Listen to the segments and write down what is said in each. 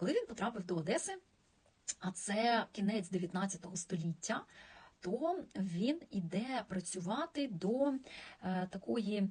Коли він потрапив до Одеси, а це кінець 19 століття, то він іде працювати до е, такої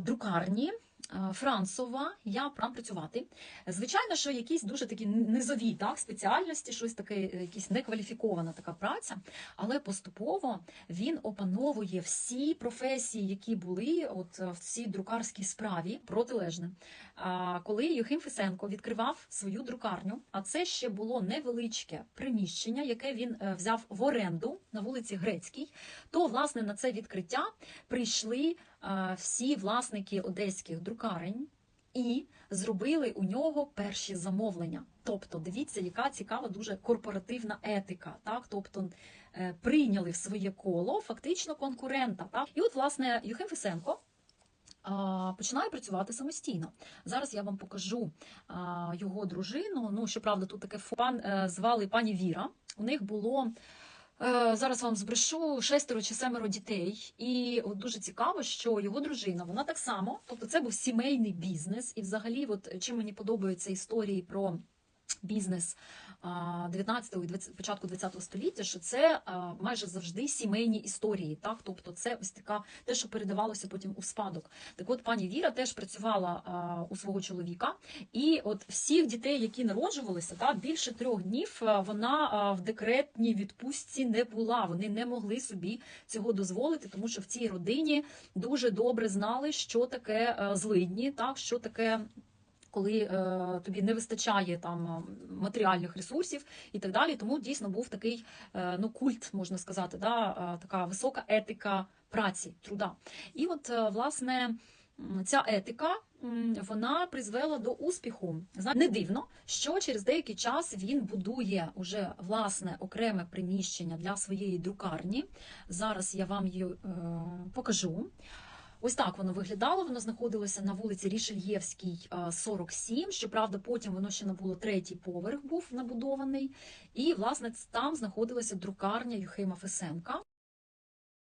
друкарні. е, Францова, я прям працювати. Звичайно, що якісь дуже такі низові так, спеціальності, щось таке, е, якісь некваліфікована така праця, але поступово він опановує всі професії, які були от е, в цій друкарській справі протилежне. А коли Юхим Фесенко відкривав свою друкарню, а це ще було невеличке приміщення, яке він е, взяв в оренду на вулиці Грецькій, то власне на це відкриття прийшли е, всі власники одеських друкарень. І зробили у нього перші замовлення. Тобто, дивіться, яка цікава дуже корпоративна етика. Так, тобто е, прийняли в своє коло фактично конкурента. Так, і от власне Юхим Фесенко починає працювати самостійно. Зараз я вам покажу його дружину. Ну, щоправда, тут таке пан е, звали пані Віра. У них було. Е, Зараз вам збрешу шестеро чи семеро дітей, і от дуже цікаво, що його дружина, вона так само, тобто це був сімейний бізнес, і взагалі, от чим мені подобаються історії про бізнес а, 19-го і 20, початку 20-го століття, що це майже завжди сімейні історії, так тобто це ось така те, що передавалося потім у спадок. Так от пані Віра теж працювала у свого чоловіка, і от всіх дітей, які народжувалися, та більше трьох днів вона в декретній відпустці не була. Вони не могли собі цього дозволити, тому що в цій родині дуже добре знали, що таке злидні, так що таке. Коли е, тобі не вистачає там е, матеріальних ресурсів і так далі, тому дійсно був такий е, ну культ, можна сказати, да, е, така висока етика праці, труда. І от е, власне ця етика вона призвела до успіху. Не дивно, що через деякий час він будує уже власне окреме приміщення для своєї друкарні. Зараз я вам її е, покажу. Ось так воно виглядало. Воно знаходилося на вулиці Рішельєвській, е, 47. Щоправда, потім воно ще набуло третій поверх був набудований. І, власне, там знаходилася друкарня Юхима Фесенка.